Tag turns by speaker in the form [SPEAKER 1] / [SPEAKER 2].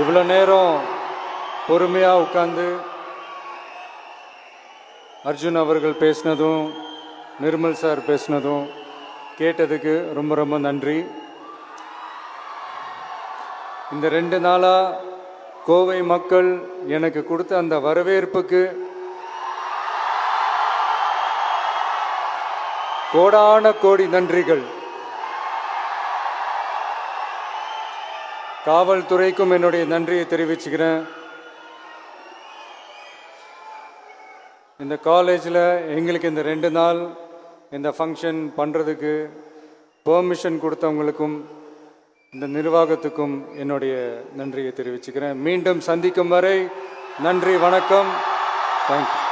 [SPEAKER 1] இவ்வளோ நேரம் பொறுமையாக உட்காந்து அர்ஜுன் அவர்கள் பேசினதும் நிர்மல் சார் பேசினதும் கேட்டதுக்கு ரொம்ப ரொம்ப நன்றி. இந்த ரெண்டு நாளாக கோவை மக்கள் எனக்கு கொடுத்த அந்த வரவேற்புக்கு கோடான கோடி நன்றிகள். காவல்துறைக்கும் என்னுடைய நன்றியை தெரிவிச்சுக்கிறேன். இந்த காலேஜில் எங்களுக்கு இந்த ரெண்டு நாள் இந்த ஃபங்க்ஷன் பண்ணுறதுக்கு பெர்மிஷன் கொடுத்தவங்களுக்கும் இந்த நிர்வாகத்துக்கும் என்னுடைய நன்றியை தெரிவிச்சுக்கிறேன். மீண்டும் சந்திக்கும் வரை நன்றி வணக்கம். தேங்க்யூ